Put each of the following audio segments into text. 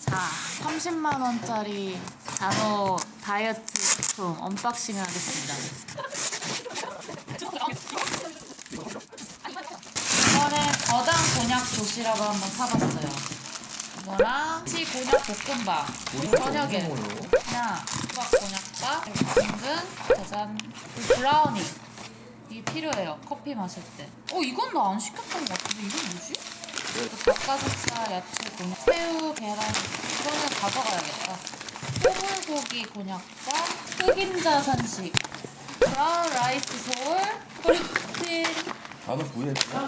자, 30만 원짜리 단어 다이어트 제품 언박싱 하겠습니다. 이번에 거당 곤약 조시라고 한번 사봤어요. 이거랑 치 곤약 볶음밥 저녁에 그냥 곤약밥 당근 짜잔 브라우니 이게 필요해요. 커피 마실 때. 어 이건 나 안 시켰던 것 같은데 이건 뭐지? 닭가슴살, 야채, 곤약, 새우, 계란 이거는 가져가야겠다. 소불고기 곤약과 흑임자 산식, 브라운 라이스 소울, 프로틴. 단어 구했어?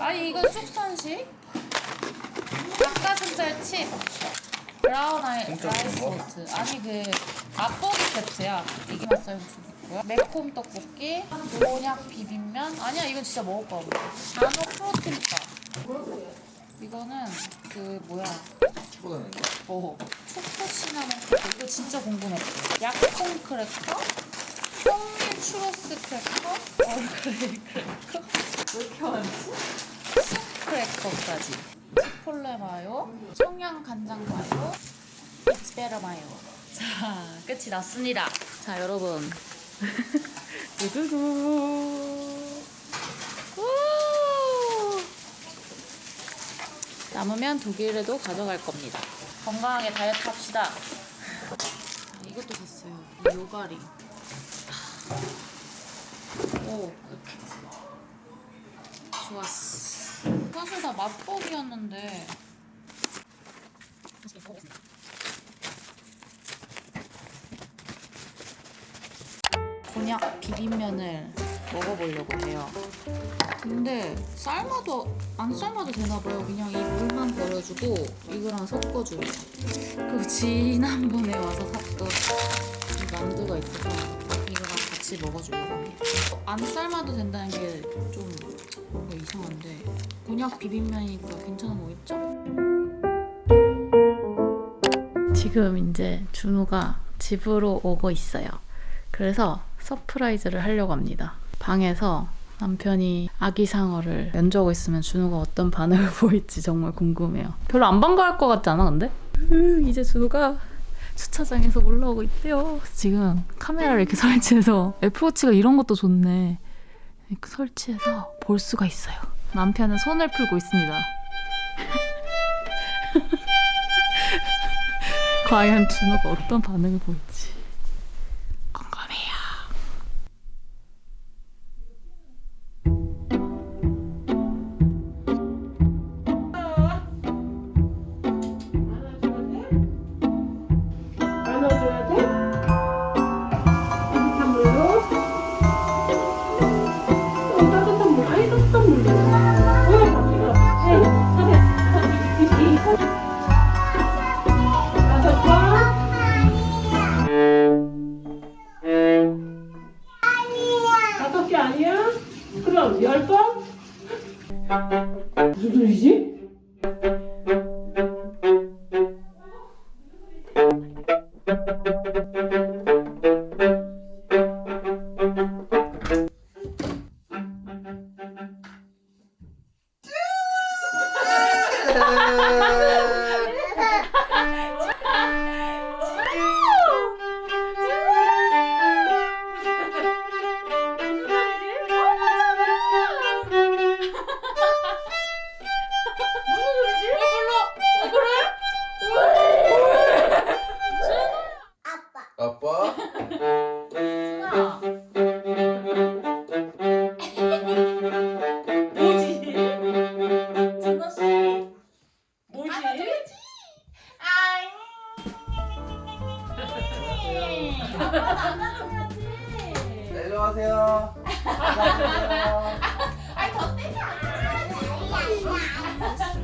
아니 이건 숙선식. 닭가슴살 칩. 브라운 아이 라이스? 오트. 아니 그 맛보기 세트야. 이게 맛살국수 있고요. 매콤 떡볶이, 곤약 비빔면. 아니야 이건 진짜 먹을 거 없어. 단호 프로틴바. 이거는 그 뭐야? 초보다는 거? 어, 초코 시나몬 크래커 이거 진짜 궁금했어. 약콩 크래커, 현미 추로스 크래커, 얼그레이 크래커. 왜 이렇게 많지? 쑥 크래커까지. 치폴레 마요, 청양 간장 마요, 익스베라 마요. 자, 끝이 났습니다. 자, 여러분. 두두두. 우! 남으면 독일에도 가져갈 겁니다. 건강하게 다이어트 합시다. 아, 이것도 샀어요. 이 요가리. 오, 이렇게. 좋았어. 사실 다 맛보기였는데. 곤약 비빔면을 먹어보려고 해요. 근데 삶아도 안 삶아도 되나 봐요. 그냥 이 물만 버려주고 이거랑 섞어줘요. 그리고 지난번에 와서 샀던 이 만두가 있어서 이거랑 같이 먹어주려고 합니다. 안 삶아도 된다는 게 좀 뭔가 이상한데 곤약 비빔면이니까 괜찮은 거겠죠? 지금 이제 준우가 집으로 오고 있어요. 그래서 서프라이즈를 하려고 합니다. 방에서 남편이 아기 상어를 연주하고 있으면 준우가 어떤 반응을 보일지 정말 궁금해요. 별로 안 반가울 것 같지 않아 근데? 으, 이제 준우가 주차장에서 올라오고 있대요. 지금 카메라를 이렇게 설치해서 애플워치가 이런 것도 좋네. 이렇게 설치해서 볼 수가 있어요. 남편은 손을 풀고 있습니다. 과연 준우가 어떤 반응을 보일지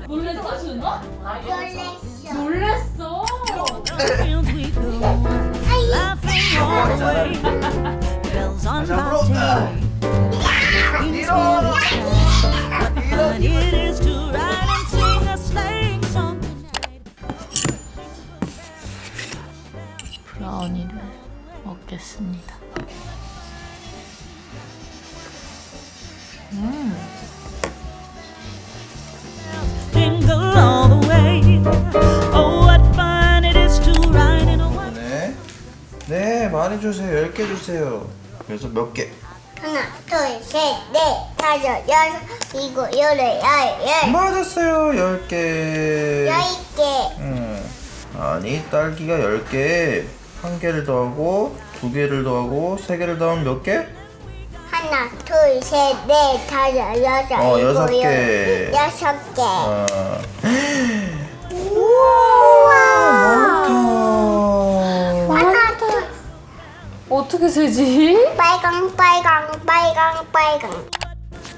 놀랬어 준우? 놀랬어. tonight. 브라우니를 먹겠습니다. 네 많이 주세요 10개 주세요 그래서 몇 개? 하나, 둘, 셋, 넷, 다섯, 여섯, 일곱, 여덟, 열, 열, 맞았어요 10개 열 개. 음. 아니 딸기가 10개 한 개를 더하고 두 개를 더하고 세 개를 더하면 몇 개? 하나, 둘, 셋, 넷, 다섯, 여섯, 어, 일곱, 여섯 개. 열, 여섯 개. 아. 어떻게 세지? 빨강, 빨강, 빨강, 빨강.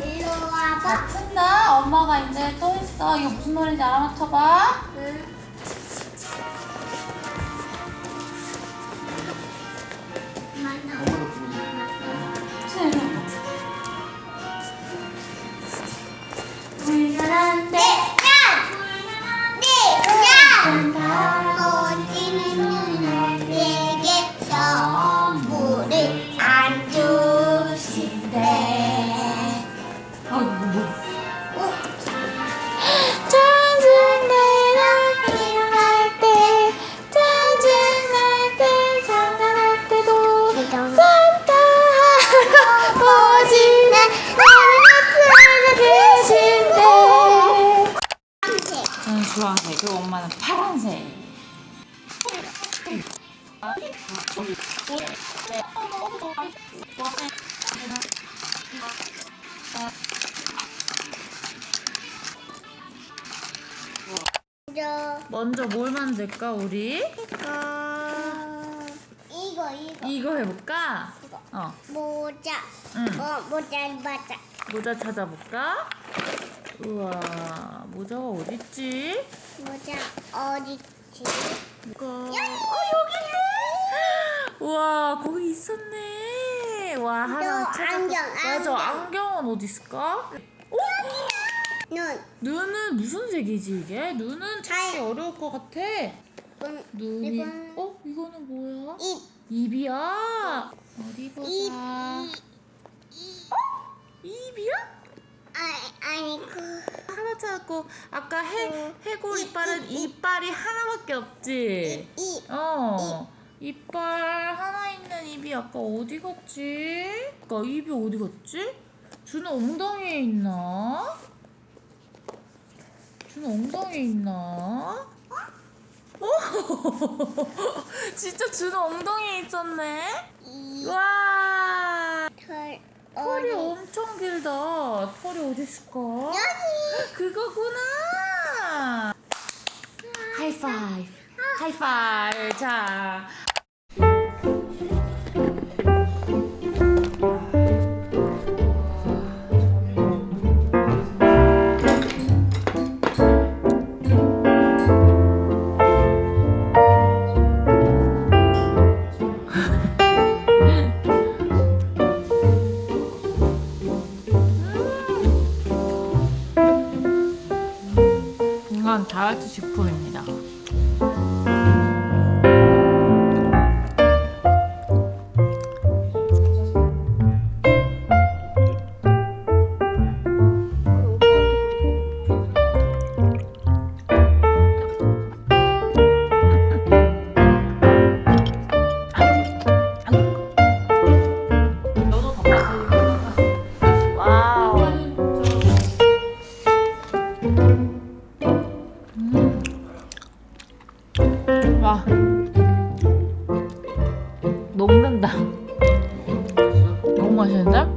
일로 와봐. 쓴다. 엄마가 이제 또 했어. 이거 무슨 노래인지 알아맞혀봐. 응. 먼저 뭘 만들까, 우리? 이거 이거 이거 해볼까? 이거. 어, 모자 응. 어 모자 맞아 모자 찾아볼까? 우와, 모자가 어딨지? 모자 어디지 이거. 어, 여기 있네! 우와, 거기 있었네. 와, 하나 너 찾아. 안경, 맞아, 안경. 안경은 어디 있을까? 오! 눈 눈은 무슨 색이지 이게? 눈은 찾기 어려울 것 같아. 눈, 눈이 이건- 어 이거는 뭐야? 입 입이야. 어디 보자. 입, 입이야? 아니 아니 그 하나 찾았고 아까 해 어. 해골 입, 이빨은 입, 입. 이빨이 하나밖에 없지. 이 어. 이빨 하나 있는 입이 아까 어디 갔지? 아까 입이 어디 갔지? 준호 엉덩이에 있나? 준호 엉덩이에 있나? 어? 진짜 준호 엉덩이에 있었네? 이와털 털이 어디 엄청 길다. 털이 어디 있을까? 그거구나. 하이파이브. 하이파이브. 자. 다이어트 식품입니다. 와 녹는다 너무 맛있는데?